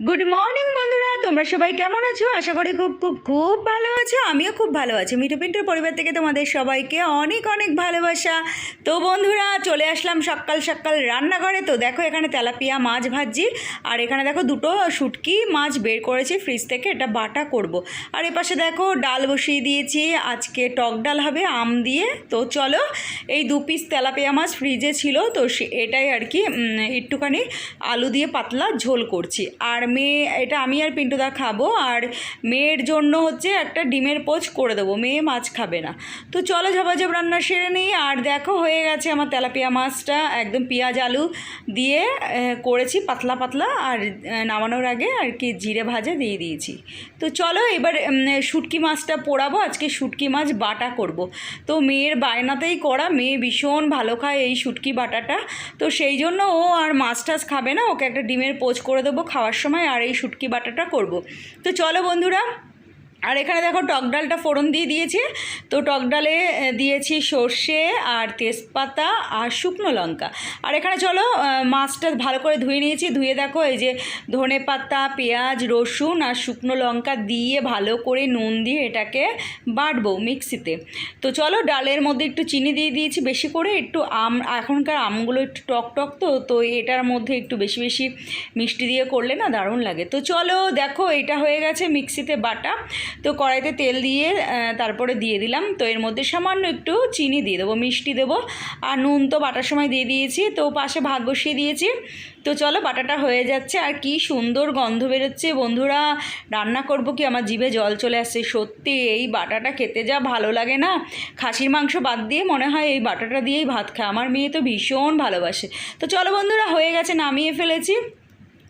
Good morning বন্ধুরা তোমরা সবাই কেমন আছো? আশা করি খুব খুব খুব ভালো আছো। আমিও খুব ভালো আছি। মিঠু পিন্টুর পরিবার থেকে তোমাদের সবাইকে অনেক অনেক ভালোবাসা। তো বন্ধুরা, চলে আসলাম সকাল সকাল রান্নাঘরে। তো দেখো এখানে তেলাপিয়া মাছ ভাজি আর এখানে দেখো দুটো শুটকি মাছ বের করেছি ফ্রিজ থেকে। এটা বাটা করব। আর এপাশে দেখো ডাল বসিয়ে দিয়েছি। আজকে টক ডাল হবে আম দিয়ে। তো চলো, এই দু পিস তেলাপিয়া মাছ ফ্রিজে ছিল। তো এটাই আর কি একটুখানি আলু দিয়ে পাতলা ঝোল করছি। আর মেয়ে, এটা আমি আর পিন্টুদা খাব আর মেয়ের জন্য হচ্ছে একটা ডিমের পোচ করে দেবো, মেয়ে মাছ খাবে না। তো চলো ঝাপাঝাপ রান্না সেরে নিই আর দেখো হয়ে গেছে আমার তেলাপিয়া মাছটা, একদম পেঁয়াজ আলু দিয়ে করেছি পাতলা পাতলা আর নামানোর আগে আর কি জিরে ভাজা দিয়ে দিয়েছি। তো চলো এবার শুটকি মাছটা পোড়াবো, আজকে শুটকি মাছ বাটা করব। তো মেয়ের বায়নাতেই করা মেয়ে ভীষণ ভালো খায় এই শুটকি বাটাটা। তো সেই জন্য ও আর মাছ টাছ খাবে না, ওকে একটা ডিমের পোচ করে দেবো খাওয়ার সময় আর এই শুটকি বাটাটা করব। তো চলো বন্ধুরা আর এখানে দেখো টক ডালটা ফোড়ন দিয়ে দিয়েছি। তো টক ডালে দিয়েছি সর্ষে আর তেজপাতা আর শুকনো লঙ্কা। আর এখানে চলো মাছটা ভালো করে ধুয়ে নিয়েছি। ধুয়ে দেখো এই যে ধনে পাতা, পেঁয়াজ, রসুন আর শুকনো লঙ্কা দিয়ে ভালো করে নুন দিয়ে এটাকে বাটবো মিক্সিতে। তো চলো, ডালের মধ্যে একটু চিনি দিয়ে দিয়েছি বেশি করে। একটু আম, এখনকার আমগুলো একটু টক টক তো তো এটার মধ্যে একটু বেশি বেশি মিষ্টি দিয়ে করলে না দারুণ লাগে। তো চলো, দেখো, এটা হয়ে গেছে মিক্সিতে বাটা। তো কড়াইতে তেল দিয়ে তারপরে দিয়ে দিলাম। তো এর মধ্যে সামান্য একটু চিনি দিয়ে দেবো, মিষ্টি দেবো। আর নুন তো বাটার সময় দিয়ে দিয়েছি, তো পাশে ভাত বসিয়ে দিয়েছি। তো চলো, বাটাটা হয়ে যাচ্ছে। আর কি সুন্দর গন্ধ বেরোচ্ছে। বন্ধুরা, রান্না করব কি? আমার জিভে জল চলে আসছে। সত্যি, এই বাটাটা খেতে যা ভালো লাগে না। খাসির মাংস বাদ দিয়ে মনে হয় এই বাটাটা দিয়েই ভাত খায়। আমার মেয়ে তো ভীষণ ভালোবাসে। তো চলো বন্ধুরা, হয়ে গেছে, নামিয়ে ফেলেছি।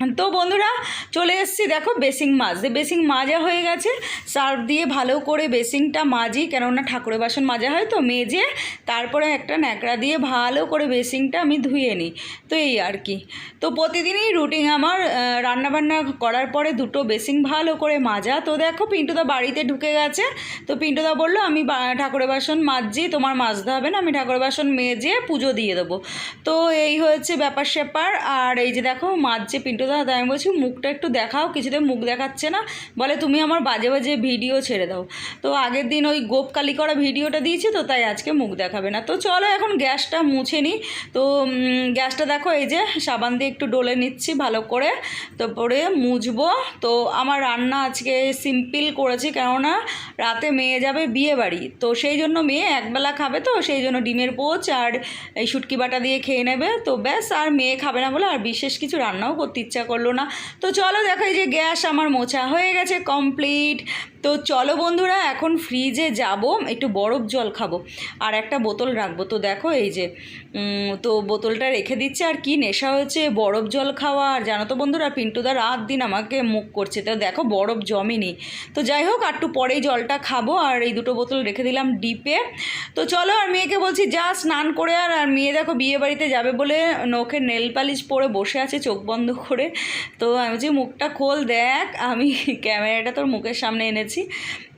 তো বন্ধুরা, চলে এসেছি দেখো বেসিং মাছ। যে বেসিং মাজা হয়ে গেছে, সার্ফ দিয়ে ভালো করে বেসিংটা মাজি, কেননা ঠাকুরের বাসন মাজা হয় তো মেজে, তারপরে একটা ন্যাকড়া দিয়ে ভালো করে বেসিংটা আমি ধুয়ে নিই। তো এই আর কি। তো প্রতিদিনই রুটিন আমার রান্নাবান্না করার পরে দুটো বেসিং ভালো করে মাজা। তো দেখো পিন্টুদা বাড়িতে ঢুকে গেছে, তো পিন্টুদা বলল, আমি ঠাকুরের বাসন মাজছি, তোমার মাজতে হবে না, আমি ঠাকুরের বাসন মেজে পুজো দিয়ে দেবো। তো এই হয়েছে ব্যাপার স্যাপার আর এই যে দেখো, মাজছে পিন্টুদা তাই আমি বলছি মুখটা একটু দেখাও, কিছুতে মুখ দেখাচ্ছে না। বলে, তুমি আমার বাজে বাজে ভিডিও ছেড়ে দাও। তো আগের দিন ওই গোপ কালি করা ভিডিওটা দিয়েছি তো, তাই আজকে মুখ দেখাবে না। তো চলো, এখন গ্যাসটা মুছে নিই তো গ্যাসটা দেখো, এই যে সাবান দিয়ে একটু ডলে নিচ্ছি ভালো করে। তারপরে মুছবো। তো আমার রান্না আজকে সিম্পল করেছি, কেননা রাতে মেয়ে যাবে বিয়ে বাড়ি তো সেই জন্য মেয়ে একবেলা খাবে তো, সেই জন্য ডিমের পোচ আর এই শুটকি বাটা দিয়ে খেয়ে নেবে। তো ব্যাস, আর মেয়ে খাবে না বলে আর বিশেষ কিছু রান্নাও করতে ইচ্ছা করল না। তো চলো দেখাই যে গ্যাস আমার মোছা হয়ে গেছে কমপ্লিট তো চলো বন্ধুরা, এখন ফ্রিজে যাব, একটু বরফ জল খাব। আর একটা বোতল রাখব। তো দেখো এই যে তো বোতলটা রেখে দিচ্ছে। আর কি নেশা হয়েছে বরফ জল খাওয়া। আর জানো তো বন্ধুরা পিন্টুদা রাত দিন আমাকে মুখ করছে। তো দেখো বরফ জমেনি। তো যাই হোক, আর একটু পরেই জলটা খাব। আর এই দুটো বোতল রেখে দিলাম ডিপে। তো চলো, আর মেয়েকে বলছি, যা স্নান করে আর আর মেয়ে দেখো বিয়ে বাড়িতে যাবে বলে নখে নেল পালিশ পরে বসে আছে চোখ বন্ধ করে। তো আমি বলছি, মুখটা খোল, দেখ। আমি ক্যামেরাটা তোর মুখের সামনে এনেছি।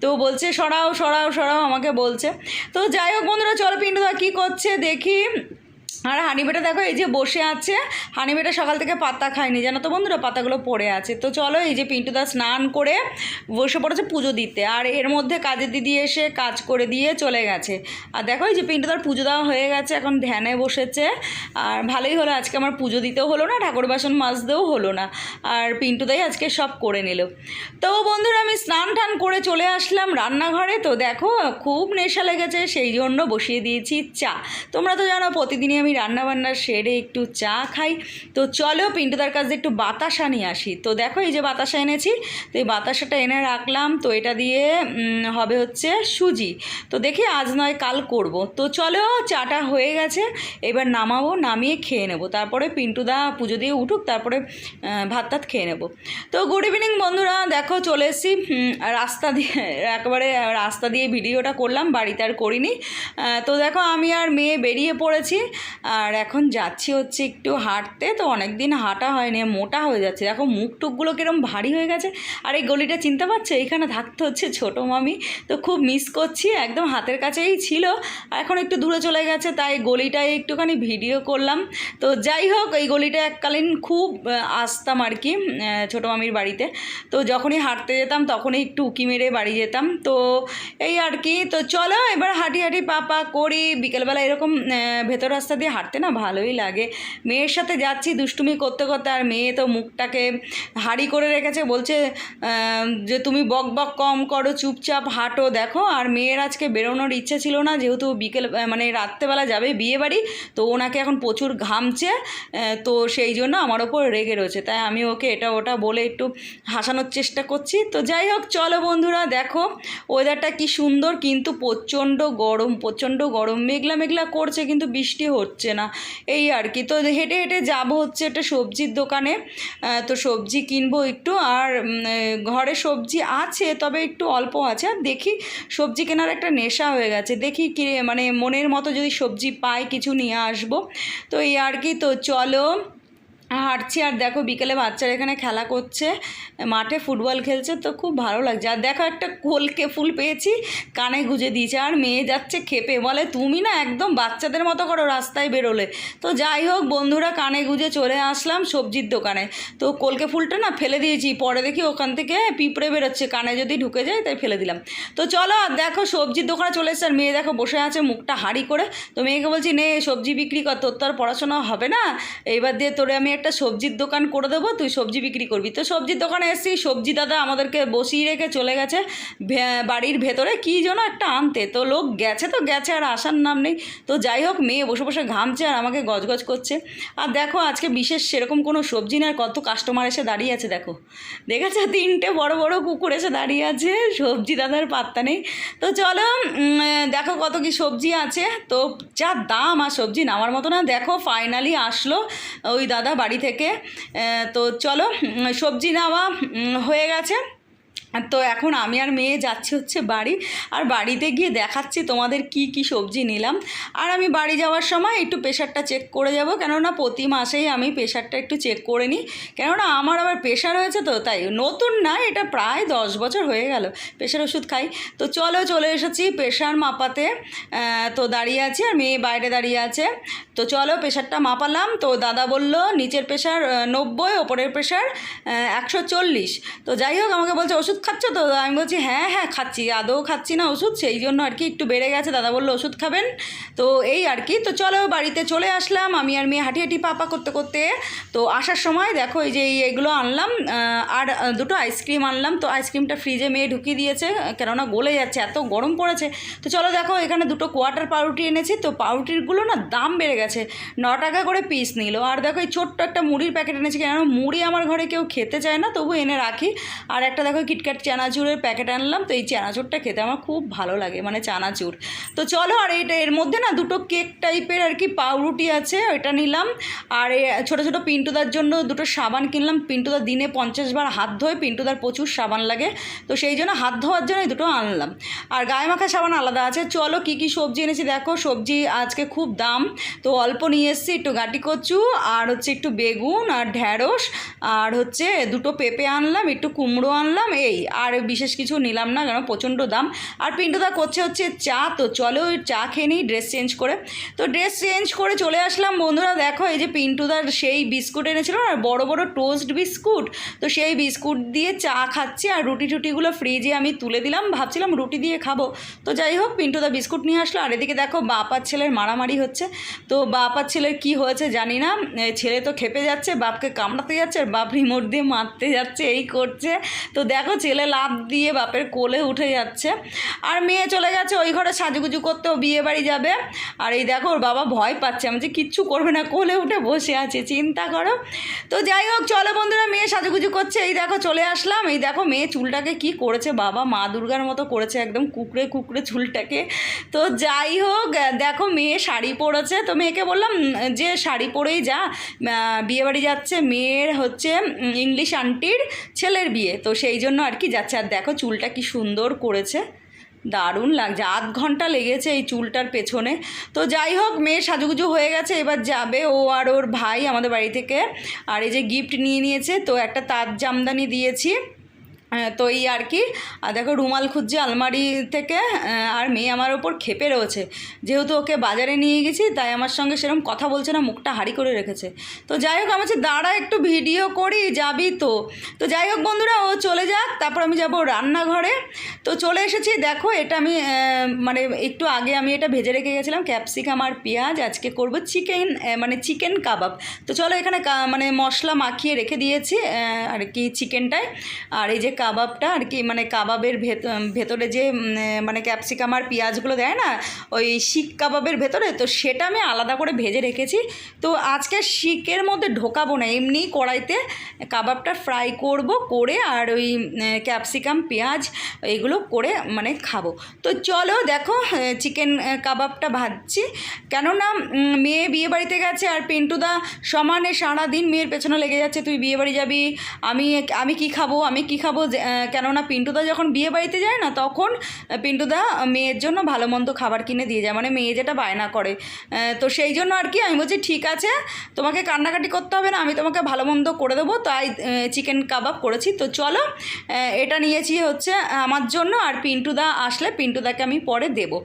তো বলছে, সরাও সরাও সরাও আমাকে বলছে। তো যাই হোক বন্ধুরা, চলো পিন্টুদা কী করছে দেখি। আর হানিবেটা দেখো, এই যে বসে আছে। হানিবেটা সকাল থেকে পাতা খায়নি, জানো তো বন্ধুরা? পাতাগুলো পড়ে আছে। তো চলো, এই যে পিন্টুদা স্নান করে বসে পড়েছে পুজো দিতে। আর এর মধ্যে কাজের দিদি এসে কাজ করে দিয়ে চলে গেছে। আর দেখো, এই যে পিন্টু পিন্টুদার পুজো দেওয়া হয়ে গেছে, এখন ধ্যানে বসেছে। আর ভালোই হলো, আজকে আমার পুজো দিতেও হলো না, ঠাকুর বাসন মাজতেও হলো না। আর পিন্টুদাই আজকে সব করে নিল। তো বন্ধুরা, আমি স্নান টান করে চলে আসলাম রান্নাঘরে। তো দেখো, খুব নেশা লেগেছে, সেই জন্য বসিয়ে দিয়েছি চা। তোমরা তো জানো, প্রতিদিনই আমি রান্না বান্না সেরে একটু চা খাই। তো চলো পিন্টুদার কাছে একটু বাতাসা নিয়ে আসি। তো দেখো এই যে বাতাসা এনেছি, তো এই বাতাসাটা এনে রাখলাম। তো এটা দিয়ে হবে হচ্ছে সুজি। তো দেখি আজ নয়, কাল করব। তো চলো, চাটা হয়ে গেছে। এবার নামাবো, নামিয়ে খেয়ে নেব। তারপরে পিন্টুদা পুজো দিয়ে উঠুক, তারপরে ভাত টাত খেয়ে নেব। তো গুড ইভিনিং বন্ধুরা, দেখো চলে এসেছি। রাস্তা দিয়ে, একেবারে রাস্তা দিয়ে ভিডিওটা করলাম, বাড়িতে আর করিনি। তো দেখো আমি আর মেয়ে বেরিয়ে পড়েছি। আর এখন যাচ্ছি হচ্ছে একটু হাঁটতে, তো অনেক দিন হাঁটা হয়নি, মোটা হয়ে যাচ্ছে। দেখো মুখ টুকগুলো কিরম ভারী হয়ে গেছে, আর এই গলিটা চিনতে পারছ? এখানে থাকতে হচ্ছে ছোটো মামি, তো খুব মিস করছি, একদম হাতের কাছেই ছিল এখন একটু দূরে চলে গেছে, তাই গলিটায় একটুখানি ভিডিও করলাম। তো যাই হোক, এই গলিটা এককালীন খুব আসতাম আর কি ছোটো মামির বাড়িতে। তো যখনই হাঁটতে যেতাম, তখনই একটু উকি মেরে বাড়ি যেতাম। তো এই আর কি, তো চলো এবার হাঁটি হাঁটি পা পা করি, বিকেলবেলা এরকম ভেতর রাস্তা দিয়ে হাঁটতে না ভালোই লাগে। মেয়ের সাথে যাচ্ছি, দুষ্টুমি করতে করতে আর মেয়ে তো মুখটাকে হাড়ি করে রেখেছে, বলছে যে তুমি বক বক কম করো, চুপচাপ হাঁটো, দেখো। আর মেয়ের আজকে বেরোনোর ইচ্ছে ছিল না, যেহেতু বিকেল মানে রাত্রেবেলা যাবে বিয়ে বাড়ি, তো ওনাকে এখন প্রচুর ঘামছে তো সেই জন্য আমার ওপর রেগে রয়েছে। তাই আমি ওকে এটা ওটা বলে একটু হাসানোর চেষ্টা করছি। তো যাই হোক, চলো বন্ধুরা, দেখো ওয়েদারটা কি সুন্দর, কিন্তু প্রচণ্ড গরম প্রচণ্ড গরম, মেঘলা মেঘলা করছে, কিন্তু বৃষ্টি হচ্ছে। না। এই আর কি। তো হেঁটে হেঁটে যাব হচ্ছে একটা সবজির দোকানে। তো সবজি কিনবো একটু। আর ঘরে সবজি আছে, তবে একটু অল্প আছে। আর দেখি সবজি কেনার একটা নেশা হয়ে গেছে। দেখি কি মানে মনের মতো যদি সবজি পাই কিছু নিয়ে আসব। তো এই আর কি। তো চলো হাঁটছি আর দেখো বিকেলে বাচ্চারা এখানে খেলা করছে, মাঠে ফুটবল খেলছে, তো খুব ভালো লাগছে। আর দেখো একটা কলকে ফুল পেয়েছি, কানে গুজে দিয়েছে, আর মেয়ে যাচ্ছে খেপে, বলে, তুমি না একদম বাচ্চাদের মতো করো রাস্তায় বেরোলে। তো যাই হোক, বন্ধুরা কানে গুজে চলে আসলাম সবজির দোকানে। তো কলকে ফুলটা না ফেলে দিয়েছি, পরে দেখি ওখান থেকে পিঁপড়ে বেরোচ্ছে, কানে যদি ঢুকে যায় তাই ফেলে দিলাম। তো চলো, আর দেখো সবজির দোকানে চলে এসছে, আর মেয়ে দেখো বসে আছে মুখটা হাঁড়ি করে। তো মেয়েকে বলছি, নে, সবজি বিক্রি কর, তোর তো আর পড়াশোনা হবে না, এইবার দিয়ে তোরে আমি একটা সবজির দোকান করে দেবো, তুই সবজি বিক্রি করবি। তো সবজির দোকানে এসেছি, সবজি দাদা আমাদেরকে বসিয়ে রেখে চলে গেছে বাড়ির ভেতরে কী যেন একটা আনতে। তো লোক গেছে তো গেছে, আর আসার নাম নেই। তো যাই হোক, মেয়ে বসে বসে ঘামছে আর আমাকে গজগজ করছে। আর দেখো, আজকে বিশেষ সেরকম কোনো সবজি না কত কাস্টমার এসে দাঁড়িয়ে আছে, দেখো। দেখেছ? তিনটে বড় বড় কুকুর এসে দাঁড়িয়ে আছে, সবজি দাদার পাত্তা নেই। তো চলো দেখো কত কি সবজি আছে। তো যা দাম, আর সবজি নামার মতো না। দেখো ফাইনালি আসলো, ওই দাদা থেকে তো চলো সবজি নেওয়া হয়ে গেছে। তো এখন আমি আর মেয়ে যাচ্ছি হচ্ছে বাড়ি, আর বাড়িতে গিয়ে দেখাচ্ছি তোমাদের কি কি সবজি নিলাম। আর আমি বাড়ি যাওয়ার সময় একটু প্রেশারটা চেক করে যাব, কেননা প্রতি মাসেই আমি প্রেশারটা একটু চেক করে নিই। কেননা আমার আবার প্রেশার হয়েছে তো, তাই নতুন না, এটা প্রায় দশ বছর হয়ে গেল প্রেশার ওষুধ খাই। তো চলো চলে এসেছি প্রেশার মাপাতে তো দাঁড়িয়ে আছি আর মেয়ে বাইরে দাঁড়িয়ে আছে। তো চলো প্রেশারটা মাপালাম, তো দাদা বলল নিচের প্রেশার নব্বই, ওপরের প্রেশার একশো চল্লিশ। তো যাই হোক, আমাকে বলছে, ওষুধ খাচ্ছ তো? আমি বলছি হ্যাঁ হ্যাঁ খাচ্ছি। আদৌ খাচ্ছি না, ওষুধ? সেই জন্য আর কি একটু বেড়ে গেছে। দাদা বলল, ওষুধ খাবেন? তো এই আর কি। তো চলো, বাড়িতে চলে আসলাম। আমি আর মেয়ে হাঁটি হাঁটি পাপা করতে করতে। তো আসার সময় দেখো, এই যে এই এগুলো আনলাম। আর দুটো আইসক্রিম আনলাম। তো আইসক্রিমটা ফ্রিজে মেয়ে ঢুকিয়ে দিয়েছে। কেননা গলে যাচ্ছে, এত গরম পড়েছে। তো চলো দেখো, এখানে দুটো কোয়াটার পাউরুটি এনেছি। তো পাউরুটিরগুলো না দাম বেড়ে গেছে। ন টাকা করে পিস নিল। আর দেখো, এই ছোট্ট একটা মুড়ির প্যাকেট এনেছি। কেন মুড়ি আমার ঘরে কেউ খেতে চায় না, তবু এনে রাখি। আর একটা দেখো কিটক্যাট চানাচুরের প্যাকেট আনলাম, তো এই চানাচুরটা খেতে আমার খুব ভালো লাগে মানে চানাচুর। তো চলো আর এইটা এর মধ্যে না দুটো কেক টাইপের আর কি পাউরুটি আছে, ওইটা নিলাম। আর ছোটো ছোটো পিন্টুদার জন্য দুটো সাবান কিনলাম পিন্টুদার দিনে পঞ্চাশ বার হাত ধোয়, পিন্টুদার প্রচুর সাবান লাগে, তো সেই জন্য হাত ধোয়ার জন্য দুটো আনলাম। আর গায়ে মাখা সাবান আলাদা আছে, চলো কী কী সবজি এনেছি দেখো, সবজি আজকে খুব দাম, তো অল্প নিয়ে এসেছি, একটু গাটি কচু, আর হচ্ছে একটু বেগুন, আর ঢ্যাঁড়স আর হচ্ছে দুটো পেঁপে আনলাম, একটু কুমড়ো আনলাম, এই, আর বিশেষ কিছু নিলাম না কারণ প্রচণ্ড দাম। আর পিন্টুদা করছে হচ্ছে চা, তো চলো চা খেয়ে নিই, ড্রেস চেঞ্জ করে। তো ড্রেস চেঞ্জ করে চলে আসলাম, বন্ধুরা দেখো, এই যে পিন্টুদার সেই বিস্কুট এনেছিল আর বড় বড় টোস্ট বিস্কুট। তো সেই বিস্কুট দিয়ে চা খাচ্ছি, আর রুটি টুটিগুলো ফ্রিজে আমি তুলে দিলাম, ভাবছিলাম রুটি দিয়ে খাব। তো যাই হোক, পিন্টুদা বিস্কুট নিয়ে আসলো, আর এদিকে দেখো বাপার ছেলের মারামারি হচ্ছে। তো বাপার ছেলের কি হয়েছে জানি না ছেলে তো খেপে যাচ্ছে, বাপকে কামড়াতে যাচ্ছে, আর বাপ রিমোট দিয়ে মারতে যাচ্ছে এই করছে। তো দেখো ছেলে লাভ দিয়ে বাপের কোলে উঠে যাচ্ছে। আর মেয়ে চলে গেছে ওই ঘরে সাজুগুজু করতে বিয়ে বাড়ি যাবে। আর এই দেখো ওর বাবা ভয় পাচ্ছে। আমি যে কিচ্ছু করবে না কোলে উঠে বসে আছে চিন্তা করো। তো যাই হোক চলো বন্ধুরা মেয়ে সাজুগুজু করছে। এই দেখো চলে আসলাম। এই দেখো মেয়ে চুলটাকে কি করেছে বাবা মা দুর্গার মতো করেছে একদম কুকড়ে কুকড়ে চুলটাকে। তো যাই হোক দেখো মেয়ে শাড়ি পরেছে। তো মেয়েকে বললাম যে শাড়ি পরেই যা আহ, বিয়ে বাড়ি যাচ্ছে মেয়ের হচ্ছে উম, ইংলিশ আন্টির ছেলের বিয়ে। তো সেই জন্য আর কি যাচ্ছে। আর দেখো চুলটা কি সুন্দর করেছে। দারুণ লাগছে। আধ ঘণ্টা লেগেছে এই চুলটার পেছনে। তো যাই হোক মেয়ে সাজুগুজু হয়ে গেছে। এবার যাবে ও আর ওর ভাই আমাদের বাড়ি থেকে। আর এই যে গিফট নিয়ে নিয়েছে তো একটা তাজ জামদানি দিয়েছি। তো এই আর কি। আর দেখো রুমাল খুঁজছে আলমারি থেকে আর মেয়ে আমার ওপর খেপে রয়েছে। যেহেতু ওকে বাজারে নিয়ে গেছি, তাই আমার সঙ্গে সেরকম কথা বলছে না, মুখটা হাড়ি করে রেখেছে। তো যাই হোক আমার দাঁড়া একটু ভিডিও করি, যাবি তো। তো যাই হোক বন্ধুরা, ও চলে যাক, তারপর আমি যাব রান্নাঘরে। তো চলে এসেছি, দেখো এটা আমি মানে একটু আগে আমি এটা ভেজে রেখে গেছিলাম, ক্যাপসিকাম আর পেঁয়াজ। আজকে করব চিকেন মানে চিকেন কাবাব। তো চলো এখানে মানে মশলা মাখিয়ে রেখে দিয়েছি আর কি চিকেনটায় আর এই যে কাবাবটা আর কি মানে কাবাবের ভেত ভেতরে যে মানে ক্যাপসিকাম আর পেঁয়াজগুলো দেয় না, ওই শিক কাবাবের ভেতরে, তো সেটা আমি আলাদা করে ভেজে রেখেছি। তো আজকে শিকের মধ্যে ঢোকাবো না, এমনি কড়াইতে কাবাবটা ফ্রাই করব, করে আর ওই ক্যাপসিকাম, পেঁয়াজ এগুলো করে মানে খাব। তো চলো দেখো চিকেন কাবাবটা ভাজছি। কেননা মেয়ে বিয়ে বাড়িতে গেছে আর পিন্টুদা সমানে সারাদিন মেয়ের পেছনে লেগে যাচ্ছে, তুই বিয়ে বাড়ি যাবি, আমি আমি কি খাব, আমি কি খাব কেননা পিন্টুদা যখন বিয়ে বাড়িতে যায় না, তখন পিন্টুদা মেয়ের জন্য ভালো মন্দ খাবার কিনে দিয়ে যায় মানে মেয়ে যেটা বায়না করে। তো সেই জন্য আর কি আমি বলছি, ঠিক আছে, তোমাকে কান্নাকাটি করতে হবে না, আমি তোমাকে ভালো মন্দ করে দেবো, তাই চিকেন কাবাব করেছি। তো চলো এটা নিয়েছি হচ্ছে আমার জন্য, আর পিন্টুদা আসলে পিন্টুদাকে আমি পরে দেবো।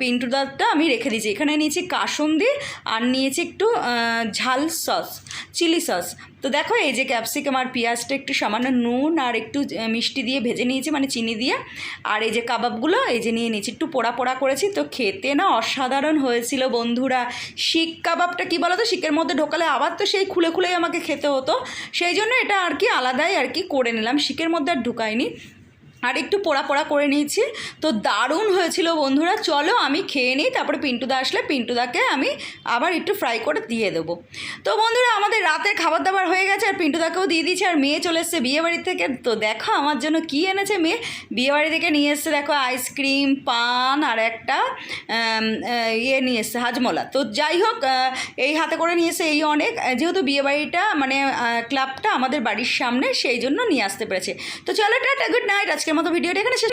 পিন্টুদাটা আমি রেখে দিয়েছি। এখানে নিয়েছি কাসুন্দি, আর নিয়েছি একটু ঝাল সস, চিলি সস। তো দেখো, এই যে ক্যাপসিকাম আর পেঁয়াজটা একটু সামান্য নুন আর একটু মিষ্টি দিয়ে ভেজে নিয়েছি মানে চিনি দিয়ে। আর এই যে কাবাবগুলো, এই যে নিয়ে নিয়েছি, একটু পোড়া পোড়া করেছি। তো খেতে না অসাধারণ হয়েছিল বন্ধুরা। শিক কাবাবটা কী বলো তো শিকের মধ্যে ঢোকালে আবার তো সেই খুলে খুলেই আমাকে খেতে হতো। সেই জন্য এটা আর কি আলাদাই আর কি করে নিলাম। শিকের মধ্যে আর ঢুকাইনি। আর একটু পোড়া পোড়া করে নিয়েছি। তো দারুণ হয়েছিল বন্ধুরা। চলো আমি খেয়ে নিই, তারপরে পিন্টুদা আসলে পিন্টুদাকে আমি আবার একটু ফ্রাই করে দিয়ে দেবো। তো বন্ধুরা, আমাদের রাতের খাবার দাবার হয়ে গেছে আর পিন্টুদাকেও দিয়ে দিয়েছি। আর মেয়ে চলে এসছে বিয়েবাড়ি থেকে। তো দেখো আমার জন্য কি এনেছে মেয়ে? বিয়েবাড়ি থেকে নিয়ে এসছে দেখো আইসক্রিম পান আর একটা ইয়ে নিয়ে এসছে, হাজমোলা। তো যাই হোক এই হাতে করে নিয়ে এসে এই অনেক। যেহেতু বিয়েবাড়িটা মানে ক্লাবটা আমাদের বাড়ির সামনে, সেই জন্য নিয়ে আসতে পেরেছে। তো চলো টাটা গুড নাইট আজকের মতো ভিডিওটা এখানে শেষ